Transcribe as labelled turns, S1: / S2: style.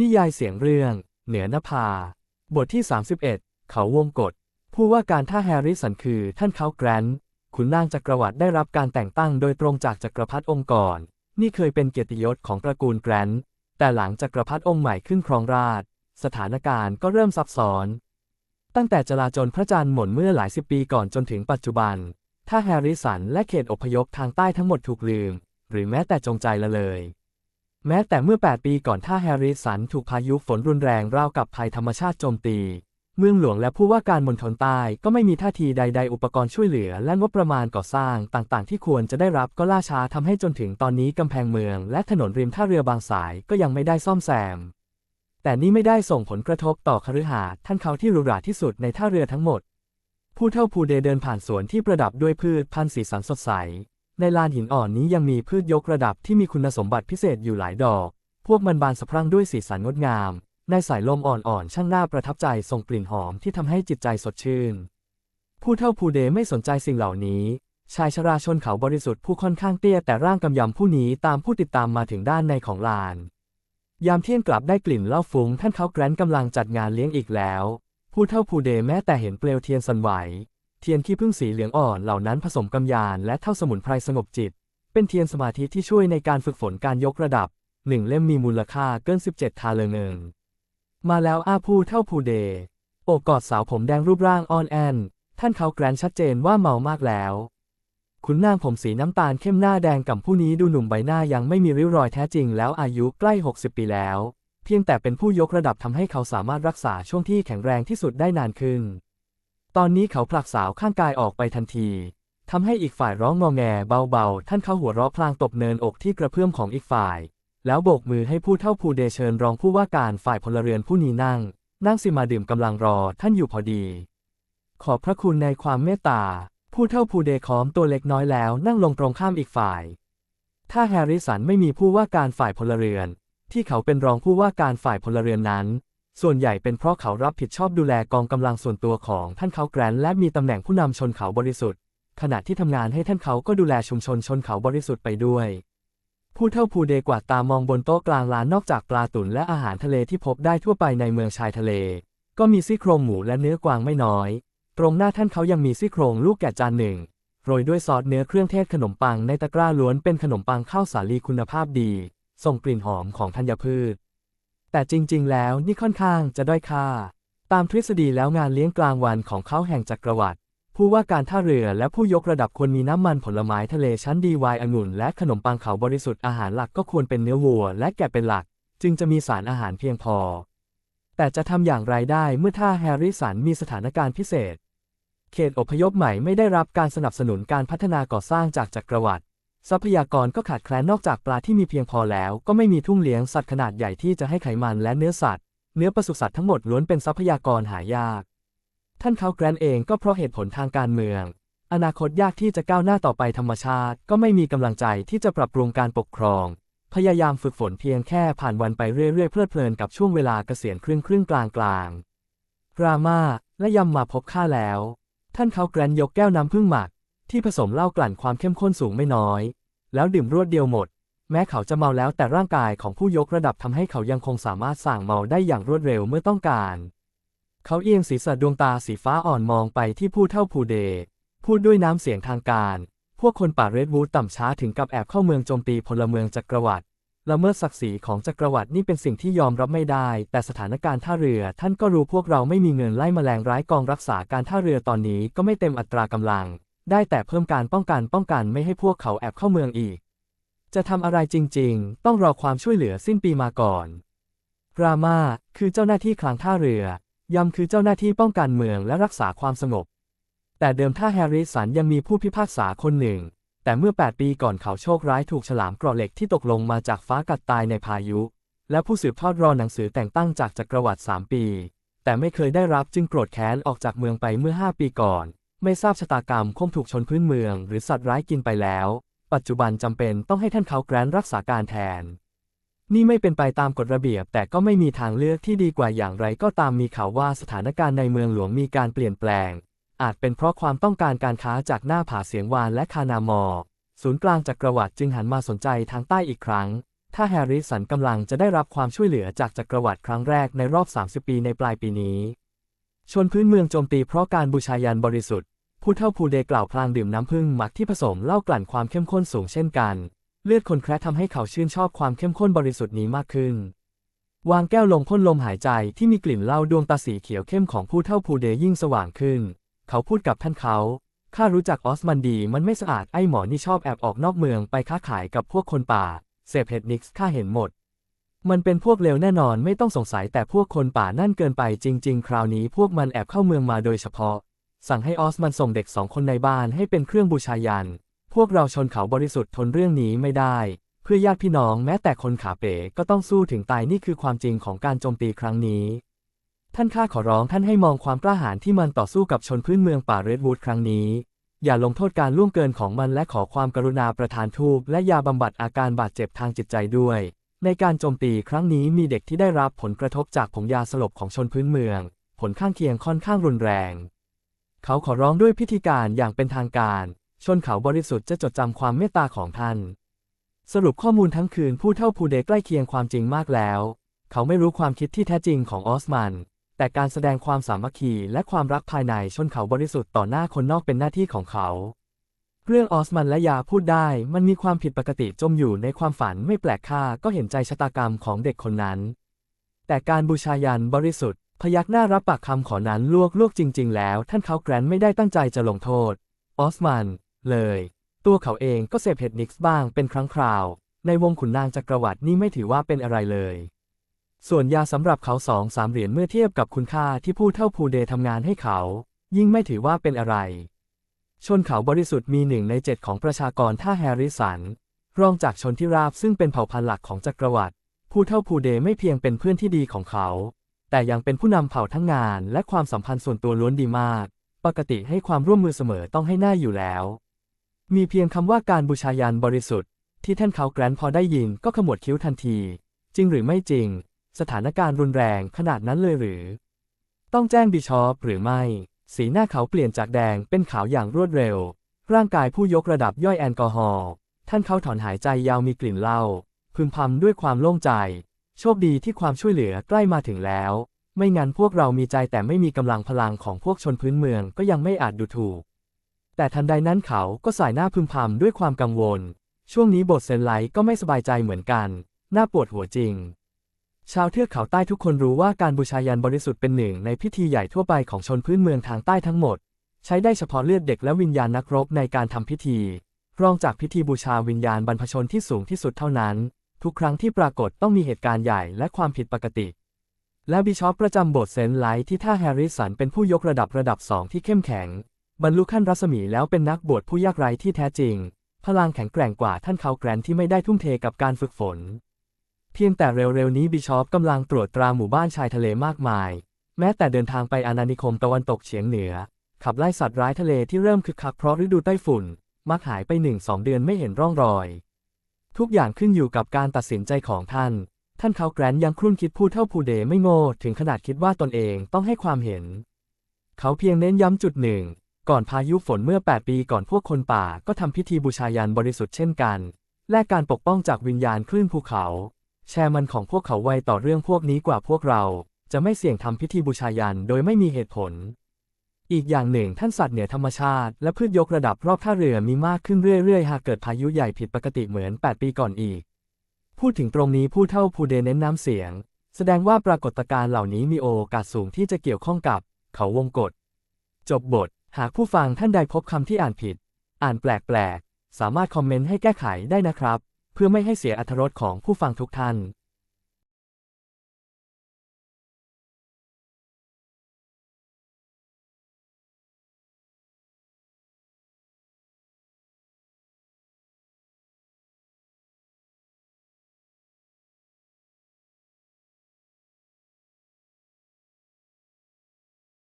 S1: นิยายเสียงเรื่อง เหนือนภา บทที่ 31 เขาวงกฏผู้ว่าการท่าแฮร์ริสันคือท่านเขาแกรนท์ขุนนางจักรวรรดิได้รับการแต่งตั้งโดยตรงจากจักรพรรดิองค์ก่อน นี่เคยเป็นเกียรติยศของตระกูลแกรนท์แต่หลังจักรพรรดิองค์ใหม่ขึ้นครองราชสถานการณ์ก็เริ่มซับซ้อน ตั้งแต่จลาจลพระจันทร์หม่นเมื่อหลายสิบปีก่อนจนถึงปัจจุบัน ถ้าแฮร์ริสันและเขตอพยพทางใต้ทั้งหมดถูกลืม หรือแม้แต่จงใจละเลย แม้แต่เมื่อ 8 ปีก่อนท่าแฮร์ริสันถูกพายุฝนรุนแรงราวกับภัยธรรมชาติโจมตี เมืองหลวงและผู้ว่าการมณฑลใต้ก็ไม่มีท่าทีใด ๆ อุปกรณ์ช่วยเหลือ และงบประมาณก่อสร้างต่างๆ ที่ควรจะได้รับก็ล่าช้าทำให้จนถึงตอนนี้กำแพงเมือง และถนนริมท่าเรือบางสายก็ยังไม่ได้ซ่อมแซม แต่นี่ไม่ได้ส่งผลกระทบต่อคฤหาสน์ท่านเขาที่หรูหราที่สุดในท่าเรือทั้งหมด ผู้เท่าภูเดเดินผ่านสวนที่ประดับด้วยพืชพันธุ์สีสันสดใส ในลานหินอ่อนนี้ยังมีพืชยกระดับที่มีคุณสมบัติพิเศษอยู่หลายดอก พวกมันบานสะพรั่งด้วยสีสันงดงาม ในสายลมอ่อนๆ ช่างน่าประทับใจส่งกลิ่นหอมที่ทำให้จิตใจสดชื่น ผู้เท่าภูเดไม่สนใจสิ่งเหล่านี้ ชายชราชนเขาบริสุทธิ์ผู้ค่อนข้างเตี้ยแต่ร่างกำยำผู้นี้ตามผู้ติดตามมาถึงด้านในของลาน ยามเที่ยงกลับได้กลิ่นเหล้าฟุ้งท่านเขาแกรนกำลังจัดงานเลี้ยงอีกแล้ว ผู้เท่าภูเดแม้แต่เห็นเปลวเทียนสันไหว เทียนขี้ผึ้งสีเหลืองอ่อนเหล่านั้นผสมกำยานและเท่าสมุนไพรสงบจิต เป็นเทียนสมาธิที่ช่วยในการฝึกฝนการยกระดับหนึ่งเล่มมีมูลค่าเกิน 17 ทาเลงเงินมาแล้วอาผู้เท่าภูเดโอบกอดสาวผมแดงรูปร่างอ่อนแอนท่านเขาแกรนชัดเจนว่าเมามากแล้วขุนนางผมสีน้ำตาลเข้มหน้าแดงกับผู้นี้ดูหนุ่มใบหน้ายังไม่มีริ้วรอยแท้จริงแล้วอายุใกล้ 60 ปีแล้ว เพียงแต่เป็นผู้ยกระดับทำให้เขาสามารถรักษาช่วงที่แข็งแรงที่สุดได้นานขึ้น ตอนนี้เขาผลักสาวข้างกายออกไปทันทีทำให้อีกฝ่ายร้องงอแงเบาๆ ท่านเขาหัวเราะพลางตบเนินอกที่กระเพื่อมของอีกฝ่าย แล้วโบกมือให้ผู้เท่าภูเดเชิญรองผู้ว่าการฝ่ายพลเรือนผู้นี้นั่ง นั่งสิมาดื่มกำลังรอท่านอยู่พอดี ขอบพระคุณในความเมตตา ผู้เท่าภูเดคอมตัวเล็กน้อยแล้วนั่งลงตรงข้ามอีกฝ่าย ถ้าแฮร์ริสันไม่มีผู้ว่าการฝ่ายพลเรือน ที่เขาเป็นรองผู้ว่าการฝ่ายพลเรือนนั้น ส่วนใหญ่เป็นเพราะเขารับผิดชอบดูแลกองกำลังส่วนตัวของท่านเขาแกรนและมีตำแหน่งผู้นำชนเขาบริสุทธิ์ ขณะที่ทำงานให้ท่านเขาก็ดูแลชุมชนชนเขาบริสุทธิ์ไปด้วย ผู้เท่าภูเดกวาดตามองบนโต๊ะกลางร้านนอกจากปลาตุ๋นและอาหารทะเลที่พบได้ทั่วไปในเมืองชายทะเล ก็มีซี่โครงหมูและเนื้อกวางไม่น้อย ตรงหน้าท่านเขายังมีซี่โครงลูกแกะจานหนึ่งโรยด้วยซอสเนื้อเครื่องเทศขนมปังในตะกร้าล้วนเป็นขนมปังข้าวสาลีคุณภาพดี ส่งกลิ่นหอมของธัญพืช แต่จริง ๆ แล้วนี่ค่อนข้างจะด้อยค่า ตามทฤษฎีแล้วงานเลี้ยงกลางวันของเขาแห่งจักรวรรดิผู้ว่าการท่าเรือและผู้ยกระดับควรมีน้ำมันผลไม้ทะเลชั้นดีวน์องุ่น และขนมปังเขาบริสุทธิ์อาหารหลักก็ควรเป็นเนื้อวัว และแกะเป็นหลัก จึงจะมีสารอาหารเพียงพอ แต่จะทำอย่างไรได้เมื่อท่าแฮร์ริสันมีสถานการณ์พิเศษ เขตอพยพใหม่ไม่ได้รับการสนับสนุนการพัฒนาก่อสร้างจากจักรวรรดิ ทรัพยากรก็ขาดแคลนนอกจากปลาที่มีเพียงพอแล้ว ก็ไม่มีทุ่งเลี้ยงสัตว์ขนาดใหญ่ที่จะให้ไขมันและเนื้อสัตว์ เนื้อปศุสัตว์ทั้งหมดล้วนเป็นทรัพยากรหายาก ท่านเขาแกรนเองก็เพราะเหตุผลทางการเมือง อนาคตยากที่จะก้าวหน้าต่อไปธรรมชาติ ก็ไม่มีกำลังใจที่จะปรับปรุงการปกครอง พยายามฝึกฝนเพียงแค่ผ่านวันไปเรื่อยๆเพลิดเพลินกับช่วงเวลาเกษียณครึ่งครึ่งกลางกลางรามาและยำมาพบข้าแล้ว ท่านเขาแกรนยกแก้วน้ำพึ่งหมัก ที่ผสมเหล้ากลั่นความเข้มข้นสูงไม่น้อย แล้วดื่มรวดเดียวหมด แม้เขาจะเมาแล้วแต่ร่างกายของผู้ยกระดับทำให้เขายังคงสามารถสั่งเมาได้อย่างรวดเร็วเมื่อต้องการ เขาเอียงศีรษะดวงตาสีฟ้าอ่อนมองไปที่ผู้เท่าผู้เด พูดด้วยน้ำเสียงทางการ พวกคนป่าเรดวูดต่ำช้าถึงกับแอบเข้าเมืองโจมตีพลเมืองจักรวรรดิละเมิดศักดิ์ศรีของจักรวรรดินี่เป็นสิ่งที่ยอมรับไม่ได้ แต่สถานการณ์ท่าเรือ ท่านก็รู้พวกเราไม่มีเงินไล่แมลงร้ายกองรักษาการท่าเรือตอนนี้ก็ไม่เต็มอัตรากำลัง ได้แต่เพิ่มการป้องกันป้องกันไม่ให้พวกเขาแอบเข้าเมืองอีก จะทำอะไรจริง ๆ ต้องรอความช่วยเหลือสิ้นปีมาก่อนรามาคือเจ้าหน้าที่คลังท่าเรือยำคือเจ้าหน้าที่ป้องกันเมืองและรักษาความสงบ แต่เดิมท่าแฮร์ริสันยังมีผู้พิพากษาคนหนึ่ง แต่เมื่อ 8 ปีก่อนเขาโชคร้ายถูกฉลามกราะเหล็กที่ตกลงมาจากฟ้ากัดตายในพายุ และผู้สืบทอดรอหนังสือแต่งตั้งจากจักรวรรดิ3ปี แต่ไม่เคยได้รับจึงโกรธแค้นออกจากเมืองไปเมื่อ 5 ปีก่อน ไม่ทราบชะตากรรมคงถูกชนพื้นเมือง หรือสัตว์ร้ายกินไปแล้ว ปัจจุบันจำเป็นต้องให้ท่านเขาแกรนรักษาการแทน นี่ไม่เป็นไปตามกฎระเบียบ แต่ก็ไม่มีทางเลือกที่ดีกว่าอย่างไรก็ตามมีข่าวว่าสถานการณ์ในเมืองหลวงมีการเปลี่ยนแปลง อาจเป็นเพราะความต้องการการค้าจากหน้าผาเสียงวานและคานามอ ศูนย์กลางจักรวรรดิจึงหันมาสนใจทางใต้อีกครั้งถ้าแฮร์ริสันกำลังจะได้รับความช่วยเหลือจากจักรวรรดิครั้งแรกในรอบ 30 ปีในปลายปีนี้ ชนพื้นเมืองโจมตีเพราะการบูชายันบริสุทธิ์ ผู้เท่าผู้เดกล่าวพลางดื่มน้ำผึ้งหมักที่ผสมเหล้ากลั่นความเข้มข้นสูงเช่นกัน เลือดคนแคระทำให้เขาชื่นชอบความเข้มข้นบริสุทธิ์นี้มากขึ้น วางแก้วลงพ่นลมหายใจที่มีกลิ่นเหล้าดวงตาสีเขียวเข้มของผู้เท่าผู้เดยิ่งสว่างขึ้น เขาพูดกับท่านเขาข้ารู้จักออสมันดีมันไม่สะอาดไอ้หมอนี่ชอบแอบออกนอกเมืองไปค้าขายกับพวกคนป่าเสพเห็ดนิกส์ข้าเห็นหมด มันเป็นพวกเลวแน่นอนไม่ต้องสงสัยแต่พวกคนป่านั่นเกินไปจริง ๆ คราวนี้พวกมันแอบเข้าเมืองมาโดยเฉพาะ สั่งให้ออสมันส่งเด็กสองคนในบ้านให้เป็นเครื่องบูชายัน พวกเราชนเขาบริสุทธิ์ทนเรื่องนี้ไม่ได้ เพื่อญาติพี่น้องแม้แต่คนขาเป๋ก็ต้องสู้ถึงตายนี่คือความจริงของการโจมตีครั้งนี้ ท่านข้าขอร้องท่านให้มองความกล้าหาญที่มันต่อสู้กับชนพื้นเมืองป่าเรดวูดครั้งนี้อย่าลงโทษการล่วงเกินของมันและขอความกรุณาประทานทูปและยาบำบัดอาการบาดเจ็บทางจิตใจด้วย ในการโจมตีครั้งนี้มีเด็กที่ได้รับผลกระทบจากผงยาสลบของชนพื้นเมือง ผลข้างเคียงค่อนข้างรุนแรง เขาขอร้องด้วยพิธีการอย่างเป็นทางการ ชนเขาบริสุทธิ์จะจดจำความเมตตาของท่าน สรุปข้อมูลทั้งคืนผู้เท่าผู้เดใกล้เคียงความจริงมากแล้ว เขาไม่รู้ความคิดที่แท้จริงของออสมัน แต่การแสดงความสามัคคีและความรักภายในชนเขาบริสุทธิ์ต่อหน้าคนนอกเป็นหน้าที่ของเขา เรื่องออสมันและยาพูดได้ มันมีความผิดปกติจมอยู่ในความฝันไม่แปลกค่าก็เห็นใจชะตากรรมของเด็กคนนั้น แต่การบูชายันบริสุทธิ์ พยักหน้ารับปากคำขอนั้นลวกลวกจริง ๆ แล้ว ท่านเขาแกรนไม่ได้ตั้งใจจะลงโทษ ออสมัน เลย ตัวเขาเองก็เสพเห็ดนิกส์บ้างเป็นครั้งคราว ในวงขุนนางจักรวรรดินี่ไม่ถือว่าเป็นอะไรเลย ส่วนยาสำหรับเขาสองสามเหรียญเมื่อเทียบกับคุณค่าที่ผู้เท่าภูเดทำงานให้เขา ยิ่งไม่ถือว่าเป็นอะไร ชนเขาบริสุทธิ์มีหนึ่งในเจ็ดของประชากรท่าแฮริสัน รองจากชนที่ราบซึ่งเป็นเผ่าพันธุ์หลักของจักรวรรดิผู้เท่าภูเดไม่เพียงเป็นเพื่อนที่ดีของเขา แต่ยังเป็นผู้นำเผ่าทั้งงาน และความสัมพันธ์ส่วนตัวล้วนดีมาก ปกติให้ความร่วมมือเสมอต้องให้หน้าอยู่แล้ว มีเพียงคำว่าการบูชายันบริสุทธิ์ ที่ท่านเขาแกรนพอได้ยินก็ขมวดคิ้วทันที จริงหรือไม่จริง สถานการณ์รุนแรงขนาดนั้นเลยหรือ ต้องแจ้งบิชอปหรือไม่ สีหน้าเขาเปลี่ยนจากแดงเป็นขาวอย่างรวดเร็ว ร่างกายผู้ยกระดับย่อยแอลกอฮอล์ท่านเขาถอนหายใจยาวมีกลิ่นเหล้าพึมพำด้วยความโล่งใจ โชคดีที่ความช่วยเหลือใกล้มาถึงแล้ว ไม่งั้นพวกเรามีใจแต่ไม่มีกำลังพลังของพวกชนพื้นเมืองก็ยังไม่อาจดูถูก แต่ทันใดนั้นเขาก็สายหน้าพึมพำด้วยความกังวล ช่วงนี้บทเซนไลท์ก็ไม่สบายใจเหมือนกัน น่าปวดหัวจริง ชาวเทือกเขาใต้ทุกคนรู้ว่าการบูชายันบริสุทธิ์เป็นหนึ่งในพิธีใหญ่ทั่วไปของชนพื้นเมืองทางใต้ทั้งหมด ใช้ได้เฉพาะเลือดเด็กและวิญญาณนักรบในการทำพิธี รองจากพิธีบูชาวิญญาณบรรพชนที่สูงที่สุดเท่านั้น ทุกครั้งที่ปรากฏต้องมีเหตุการณ์ใหญ่และความผิดปกติ และบิชอปประจำโบสถ์เซนต์ไลท์ที่ท่าแฮร์ริสันเป็นผู้ยกระดับระดับสองที่เข้มแข็ง บรรลุขั้นรัศมีแล้วเป็นนักบวชผู้ยากไร้ที่แท้จริง พลังแข็งแกร่งกว่าท่านเขาแกรนที่ไม่ได้ทุ่มเทกับการฝึกฝน เพียงแต่เร็วๆนี้บิชอปกำลังตรวจตราหมู่บ้านชายทะเลมากมาย แม้แต่เดินทางไปอาณานิคมตะวันตกเฉียงเหนือ ขับไล่สัตว์ร้ายทะเลที่เริ่มคึกคักเพราะฤดูไต้ฝุ่น มักหายไปหนึ่งสองเดือนไม่เห็นร่องรอย ทุกอย่างขึ้นอยู่กับการตัดสินใจของท่าน ท่านเขาแกรนยังครุ่นคิดพูดเท่าผู้เดไม่โง่ถึงขนาดคิดว่าตนเองต้องให้ความเห็น เขาเพียงเน้นย้ำจุดหนึ่งก่อนพายุฝนเมื่อ 8 ปีก่อนพวกคนป่าก็ทำพิธีบูชายันบริสุทธิ์เช่นกัน และการปกป้องจากวิญญาณคลื่นภูเขา แชร์มันของพวกเขาไวต่อเรื่องพวกนี้กว่าพวกเรา จะไม่เสี่ยงทำพิธีบูชายันโดยไม่มีเหตุผล อีกอย่างหนึ่งท่านสัตว์เหนือธรรมชาติ และพืชยกระดับรอบท่าเรือมีมากขึ้นเรื่อยๆ หากเกิดพายุใหญ่ผิดปกติเหมือน 8 ปีก่อนอีก พูดถึงตรงนี้ผู้เท่าผู้เดเน้นน้ำเสียง แสดงว่าปรากฏการณ์เหล่านี้มีโอกาสสูงที่จะเกี่ยวข้องกับ เขาวงกฏจบบท หากผู้ฟังท่านใดพบคำที่อ่านผิด อ่านแปลกๆสามารถคอมเมนต์ให้แก้ไขได้นะครับ เพื่อไม่ให้เสียอรรถรสของผู้ฟังทุกท่าน